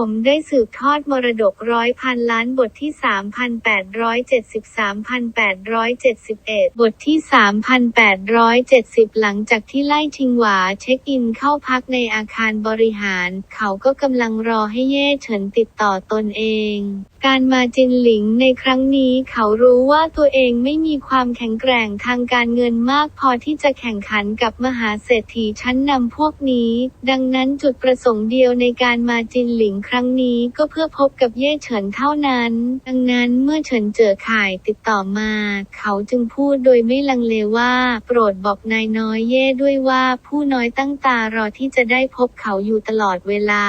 ผมได้สืบทอดมรดกร้อยพันล้านบทที่ 3,873,871 บทที่ 3,870 หลังจากที่ไล่ชิงหวาเช็คอินเข้าพักในอาคารบริหาร เขาก็กำลังรอให้เย่เฉินติดต่อตนเอง การมาจินหลิงในครั้งนี้เขารู้ว่าตัวเองไม่มีความแข็งแกร่งทางการเงินมากพอที่จะแข่งขันกับมหาเศรษฐีชั้นนำพวกนี้ ดังนั้นจุดประสงค์เดียวในการมาจินหลิงครั้งนี้ก็เพื่อพบกับเย่เฉินเท่านั้น ดังนั้นเมื่อเฉินเจอข่ายติดต่อมา เขาจึงพูดโดยไม่ลังเลว่า โปรดบอกนายน้อยเย่ด้วยว่าผู้น้อยตั้งตารอที่จะได้พบเขาอยู่ตลอดเวลา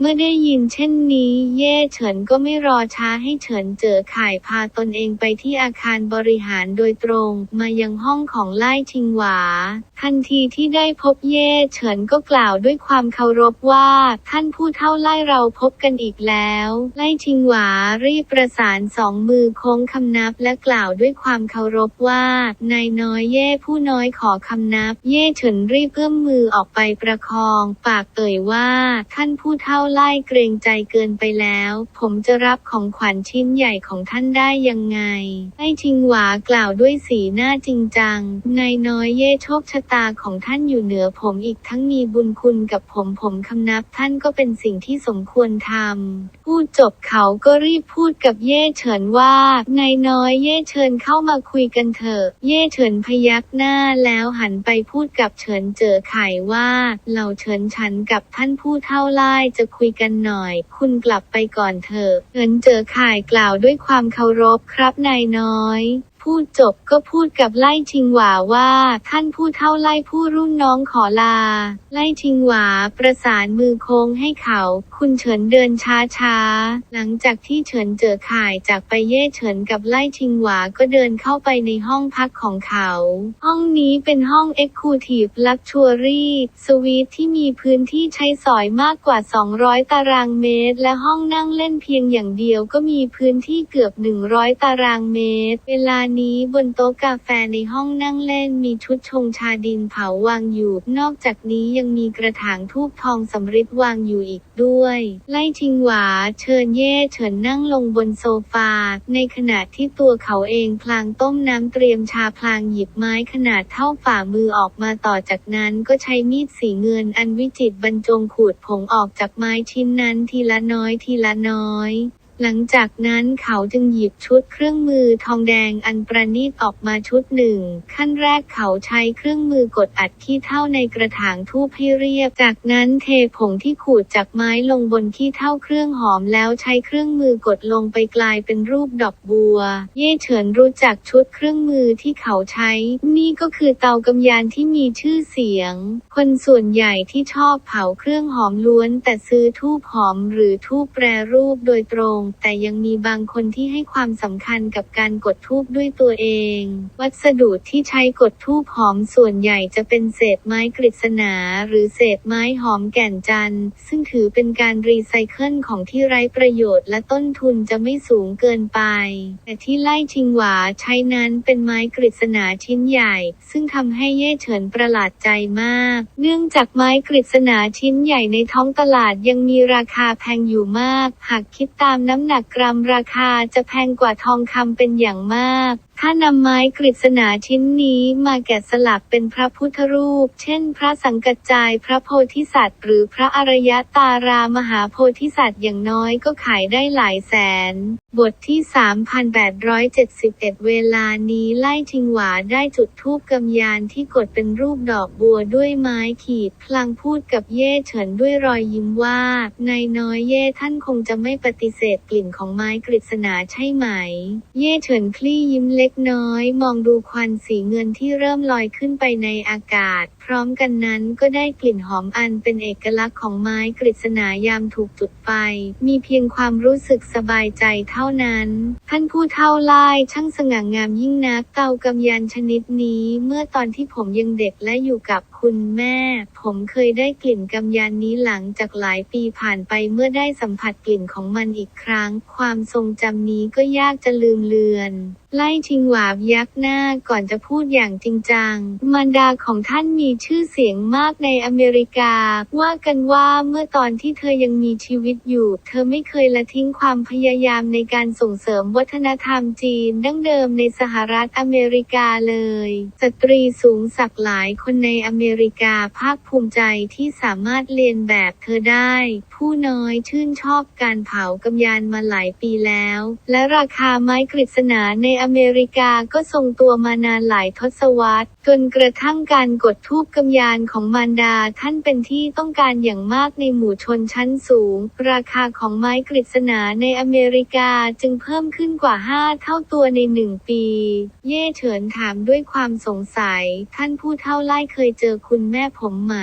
เมื่อได้ยินเช่นนี้ เย่เฉินก็ไม่รอช้าให้เฉินเจอข่ายพาตนเองไปที่อาคารบริหารโดยตรง มายังห้องของไล่ชิงหวา ทันทีที่ได้พบเย่เฉินก็กล่าวด้วยความเคารพว่า ท่านผู้เท่าไล่เราพบกันอีกแล้ว ไล่ชิงหวารีบประสานสองมือโค้งคำนับและกล่าวด้วยความเคารพว่านายน้อยเย่ผู้น้อยขอคำนับ เย่เฉินรีบเอื้อมมือออกไปประคอง ปากเอ่ยว่าท่านผู้เท่าไล่เกรงใจเกินไปแล้ว ผมจะรับของขวัญชิ้นใหญ่ของท่านได้ยังไงไอ้ชิงหวากล่าวด้วยสีหน้าจริงจัง นายน้อยเย่โชคชะตาของท่านอยู่เหนือผมอีกทั้งมีบุญคุณกับผมผมคำนับท่านก็เป็นสิ่งที่สมควรทำ พูดจบเขาก็รีบพูดกับเย่เฉินว่านายน้อยเย่เฉินเข้ามาคุยกันเถอะ เย่เฉินพยักหน้าแล้วหันไปพูดกับเฉินเจอไข่ว่าเหล่าเฉินฉันกับท่านผู้เท่าไล่จะคุยกันหน่อย คุณกลับไปก่อนเถอะเฉินเจอไข่กล่าวด้วยความเคารพครับนายน้อยพูดจบก็พูดกับไล่ชิงหวาว่า ท่านผู้เท่าไล่ผู้รุ่นน้องขอลา ไล่ชิงหวาประสานมือโค้งให้เขาคุณเฉินเดินช้าช้าๆหลังจากที่เฉินเจอข่ายจากไปเย่เฉินกับไล่ชิงหวาก็เดินเข้าไปในห้องพักของเขา ห้องนี้เป็นห้อง Executive Luxury สวีทที่มีพื้นที่ใช้สอยมากกว่า 200 ตารางเมตร และห้องนั่งเล่นเพียงอย่างเดียวก็มีพื้นที่เกือบ 100 ตารางเมตร เวลานี้บนโต๊ะกาแฟในห้องนั่งเล่นมีชุดชงชาดินเผาวางอยู่ นอกจากนี้ยังมีกระถางทูบทองสำริดวางอยู่อีกด้วยไล่ชิงหวา เชิญเย่เฉินนั่งลงบนโซฟา ในขณะที่ตัวเขาเองพลางต้มน้ำเตรียมชาพลางหยิบไม้ขนาดเท่าฝ่ามือออกมาต่อจากนั้นก็ใช้มีดสีเงินอันวิจิตรบรรจงขูดผงออกจากไม้ชิ้นนั้นทีละน้อยทีละน้อย หลังจากนั้นเขาจึงหยิบชุดเครื่องมือทองแดงอันประณีตออกมาชุดหนึ่ง ขั้นแรกเขาใช้เครื่องมือกดอัดขี้เท่าในกระถางทูบให้เรียบ จากนั้นเทผงที่ขูดจากไม้ลงบนขี้เท่าเครื่องหอมแล้วใช้เครื่องมือกดลงไปกลายเป็นรูปดอกบัว เย่เฉินรู้จักชุดเครื่องมือที่เขาใช้ นี่ก็คือเตากำยานที่มีชื่อเสียง คนส่วนใหญ่ที่ชอบเผาเครื่องหอมล้วน แต่ซื้อทูบหอมหรือทูบแปรรูปโดยตรงแต่ยังมีบางคนที่ให้ความสำคัญกับการกดทูบด้วยตัวเอง วัสดุที่ใช้กดทูบหอมส่วนใหญ่จะเป็นเศษไม้กฤษณา หรือเศษไม้หอมแก่นจันทร์ซึ่งถือเป็นการรีไซเคิลของที่ไร้ประโยชน์และต้นทุนจะไม่สูงเกินไป แต่ที่ไล่ชิงหวาใช้นั้นเป็นไม้กฤษณาชิ้นใหญ่ ซึ่งทำให้เย่เฉินประหลาดใจมาก เนื่องจากไม้กฤษณาชิ้นใหญ่ในท้องตลาดยังมีราคาแพงอยู่มาก หากคิดตามน้ำ้ำหนักกรัมราคาจะแพงกว่าทองคำเป็นอย่างมาก ถ้านำไม้กฤษณาชิ้นนี้มาแกะสลักเป็นพระพุทธรูป เช่น พระสังกัจจาย พระโพธิสัตว์ หรือพระอรยตารามหาโพธิสัตว์อย่างน้อยก็ขายได้หลายแสน บทที่ 3,871 เวลานี้ไล่ชิงหวาได้จุดทูปกำยานที่กดเป็นรูปดอกบัวด้วยไม้ขีด พลางพูดกับเย่เฉินด้วยรอยยิ้มว่า นายน้อยเย่ท่านคงจะไม่ปฏิเสธกลิ่นของไม้กฤษณาใช่ไหม เย่เฉินคลี่ยิ้มเล็กล็กน้อย มองดูควันสีเงินที่เริ่มลอยขึ้นไปในอากาศ พร้อมกันนั้นก็ได้กลิ่นหอมอันเป็นเอกลักษณ์ของไม้กฤษณายามถูกจุดไฟ มีเพียงความรู้สึกสบายใจเท่านั้น ท่านผู้เท่าไล่ช่างสง่างามยิ่งนักเตากำยันชนิดนี้ เมื่อตอนที่ผมยังเด็กและอยู่กับคุณแม่ ผมเคยได้กลิ่นกำยันนี้หลังจากหลายปีผ่านไปเมื่อได้สัมผัสกลิ่นของมันอีกครั้ง ความทรงจำนี้ก็ยากจะลืมเลือนไล่ชิงหวาบยักหน้าก่อนจะพูดอย่างจริงจัง มารดาของท่านมีชื่อเสียงมากในอเมริกา ว่ากันว่าเมื่อตอนที่เธอยังมีชีวิตอยู่ เธอไม่เคยละทิ้งความพยายามในการส่งเสริมวัฒนธรรมจีนดั้งเดิมในสหรัฐอเมริกาเลย สตรีสูงศักดิ์หลายคนในอเมริกาภาคภูมิใจที่สามารถเรียนแบบเธอได้ผู้น้อยชื่นชอบการเผากำยานมาหลายปีแล้ว และราคาไม้กฤษณาในอเมริกาก็ทรงตัวมานานหลายทศวรรษ จนกระทั่งการกดทูบกำยานของมารดาท่านเป็นที่ต้องการอย่างมากในหมู่ชนชั้นสูง ราคาของไม้กฤษณาในอเมริกาจึงเพิ่มขึ้นกว่า 5 เท่าตัวในหนึ่งปี เย่เฉินถามด้วยความสงสัย ท่านผู้เท่าไล่เคยเจอคุณแม่ผมไหม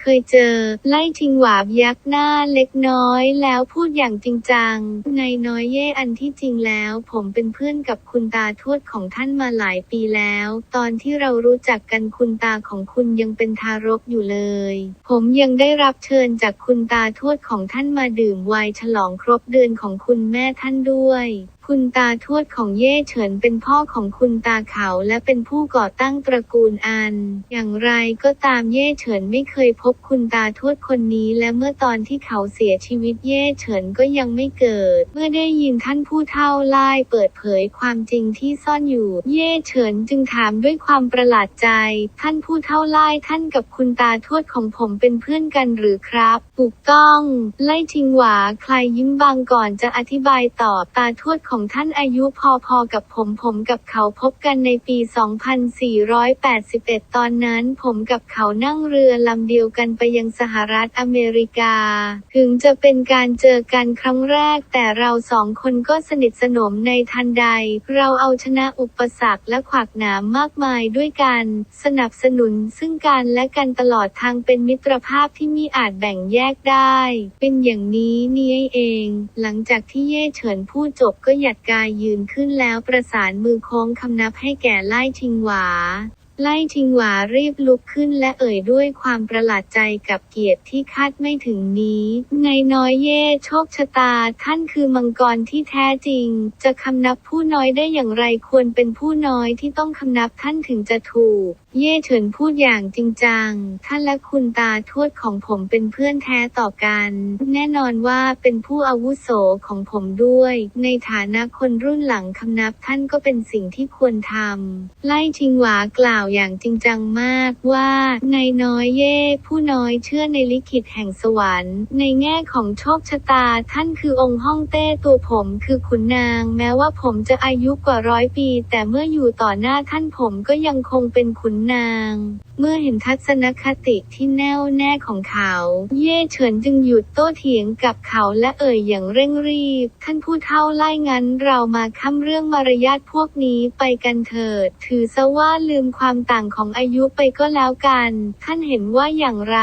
เคยเจอ ไล่ชิงหวาบยักหน้าเล็กน้อยแล้วพูดอย่างจริงจังในน้อยเย่อันที่จริงแล้ว ผมเป็นเพื่อนกับคุณตาทวดของท่านมาหลายปีแล้ว ตอนที่เรารู้จักกันคุณตาของคุณยังเป็นทารกอยู่เลย ผมยังได้รับเชิญจากคุณตาทวดของท่านมาดื่มไวน์ฉลองครบเดือนของคุณแม่ท่านด้วยคุณตาทวดของเย่เฉินเป็นพ่อของคุณตาเขาและเป็นผู้ก่อตั้งตระกูลอัน อย่างไรก็ตามเย่เฉินไม่เคยพบคุณตาทวดคนนี้ และเมื่อตอนที่เขาเสียชีวิตเย่เฉินก็ยังไม่เกิด เมื่อได้ยินท่านผู้เฒ่าไล่เปิดเผยความจริงที่ซ่อนอยู่ เย่เฉินจึงถามด้วยความประหลาดใจ ท่านผู้เฒ่าไล่ท่านกับคุณตาทวดของผมเป็นเพื่อนกันหรือครับถูกต้อง ไล่ทิงหวาใครยิ้มบางก่อนจะอธิบายตอบตาทวดของท่านอายุพอๆกับผมผมกับเขาพบกันในปี 2481 ตอนนั้นผมกับเขานั่งเรือลำเดียวกันไปยังสหรัฐอเมริกา ถึงจะเป็นการเจอกันครั้งแรก แต่เราสองคนก็สนิทสนมในทันใด เราเอาชนะอุปสรรคและขวากหนามมากมายด้วยกัน สนับสนุนซึ่งกันและกันตลอดทางเป็นมิตรภาพที่มิอาจแบ่งแยกได้ เป็นอย่างนี้นี่เอง หลังจากที่เย่เฉินพูดจบก็หยัดกายยืนขึ้นแล้วประสานมือโค้งคำนับให้แก่ไล่ชิงหวา ไล่ชิงหวารีบลุกขึ้นและเอ่ยด้วยความประหลาดใจกับเกียรติที่คาดไม่ถึงนี้ไงน้อยเย่โชคชะตาท่านคือมังกรที่แท้จริง จะคำนับผู้น้อยได้อย่างไรควรเป็นผู้น้อยที่ต้องคำนับท่านถึงจะถูก เย่เฉินพูดอย่างจริงจัง ท่านและคุณตาทวดของผมเป็นเพื่อนแท้ต่อกัน แน่นอนว่าเป็นผู้อาวุโสของผมด้วย ในฐานะคนรุ่นหลังคำนับท่านก็เป็นสิ่งที่ควรทำไล่ชิงหวากล่าวอย่างจริงจังมากว่า ในน้อยเย่ผู้น้อยเชื่อในลิขิตแห่งสวรรค์ ในแง่ของโชคชะตาท่านคือองค์ฮ่องเต้ตัวผมคือขุนนาง แม้ว่าผมจะอายุกว่าร้อยปี แต่เมื่ออยู่ต่อหน้าท่านผมก็ยังคงเป็นขุนนาง เมื่อเห็นทัศนคติที่แน่วแน่ของเขา เย่เฉินจึงหยุดโต้เถียงกับเขาและเอ่ยอย่างเร่งรีบ ท่านผู้เฒ่าไล่งั้นเรามาค้ำเรื่องมารยาทพวกนี้ไปกันเถิด ถือซะว่าลืมความต่างของอายุไปก็แล้วกัน ท่านเห็นว่าอย่างไร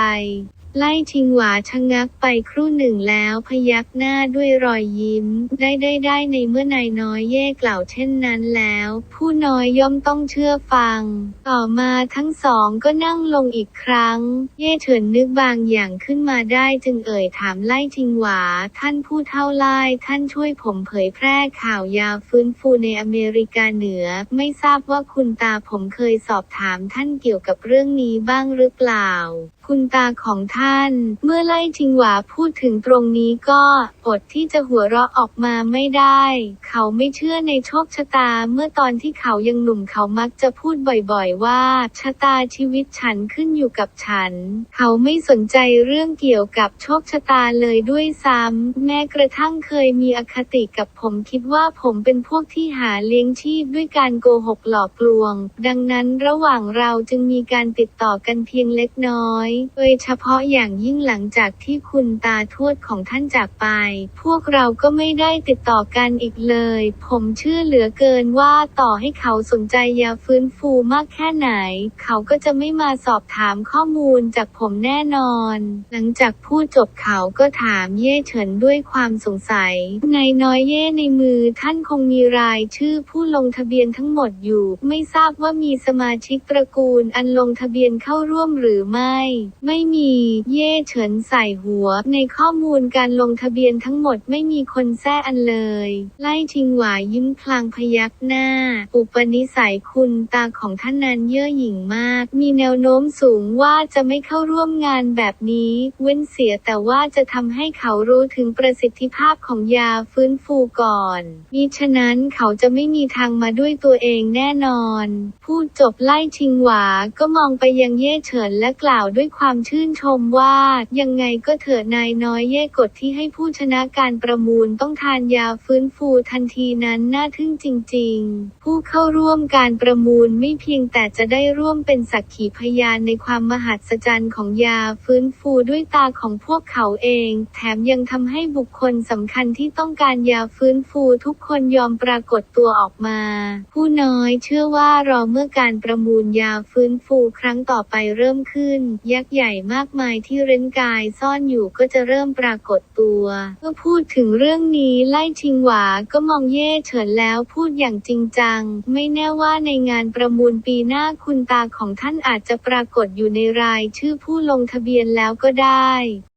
ไล่ชิงหวาชะงักไปครู่หนึ่งแล้วพยักหน้าด้วยรอยยิ้ม ได้ได้ได้ในเมื่อนายน้อยเย่กล่าวเช่นนั้นแล้ว ผู้น้อยย่อมต้องเชื่อฟัง ต่อมาทั้งสองก็นั่งลงอีกครั้ง เย่เฉินนึกบางอย่างขึ้นมาได้จึงเอ่ยถามไล่ชิงหวา ท่านผู้เท่าไล่ท่านช่วยผมเผยแพร่ข่าวยาฟื้นฟูในอเมริกาเหนือ ไม่ทราบว่าคุณตาผมเคยสอบถามท่านเกี่ยวกับเรื่องนี้บ้างหรือเปล่า คุณตาของท่าน เมื่อไล่ชิงหวาพูดถึงตรงนี้ก็อดที่จะหัวเราะออกมาไม่ได้ เขาไม่เชื่อในโชคชะตา เมื่อตอนที่เขายังหนุ่มเขามักจะพูดบ่อยๆ ว่า ชะตาชีวิตฉันขึ้นอยู่กับฉัน เขาไม่สนใจเรื่องเกี่ยวกับโชคชะตาเลยด้วยซ้ำแม้กระทั่งเคยมีอคติกับผมคิดว่าผมเป็นพวกที่หาเลี้ยงชีพด้วยการโกหกหลอกลวง ดังนั้นระหว่างเราจึงมีการติดต่อกันเพียงเล็กน้อยโดยเฉพาะอย่างยิ่งหลังจากที่คุณตาทวดของท่านจากไป พวกเราก็ไม่ได้ติดต่อกันอีกเลย ผมเชื่อเหลือเกินว่าต่อให้เขาสนใจยาฟื้นฟูมากแค่ไหน เขาก็จะไม่มาสอบถามข้อมูลจากผมแน่นอน หลังจากพูดจบเขาก็ถามเย่เฉินด้วยความสงสัยนายน้อยเย่ในมือท่านคงมีรายชื่อผู้ลงทะเบียนทั้งหมดอยู่ ไม่ทราบว่ามีสมาชิกตระกูลอันลงทะเบียนเข้าร่วมหรือไม่ไม่มี เย่เฉินใส่หัว ในข้อมูลการลงทะเบียนทั้งหมดไม่มีคนแท้อันเลย ไล่ชิงหวายิ้มพลางพยักหน้า อุปนิสัยคุณตาของท่านนั้นเย่อหยิ่งมาก มีแนวโน้มสูงว่าจะไม่เข้าร่วมงานแบบนี้ เว้นเสียแต่ว่าจะทำให้เขารู้ถึงประสิทธิภาพของยาฟื้นฟูก่อนมิฉะนั้นเขาจะไม่มีทางมาด้วยตัวเองแน่นอน พูดจบไล่ชิงหวาก็มองไปยังเย่เฉินและกล่าวด้วยความชื่นชมว่า ยังไงก็เถอะนายน้อยเย่กฎที่ให้ผู้ชนะการประมูลต้องทานยาฟื้นฟูทันทีนั้นน่าทึ่งจริง ๆ ผู้เข้าร่วมการประมูลไม่เพียงแต่จะได้ร่วมเป็นสักขีพยานในความมหัศจรรย์ของยาฟื้นฟูด้วยตาของพวกเขาเอง แถมยังทำให้บุคคลสำคัญที่ต้องการยาฟื้นฟูทุกคนยอมปรากฏตัวออกมา ผู้น้อยเชื่อว่ารอเมื่อการประมูลยาฟื้นฟูครั้งต่อไปเริ่มขึ้นยักษ์ใหญ่มากมายที่เร้นกายซ่อนอยู่ก็จะเริ่มปรากฏตัวเมื่อพูดถึงเรื่องนี้ไล่ชิงหวาก็มองเย่เฉินแล้วพูดอย่างจริงจัง ไม่แน่ว่าในงานประมูลปีหน้าคุณตาของท่านอาจจะปรากฏอยู่ในรายชื่อผู้ลงทะเบียนแล้วก็ได้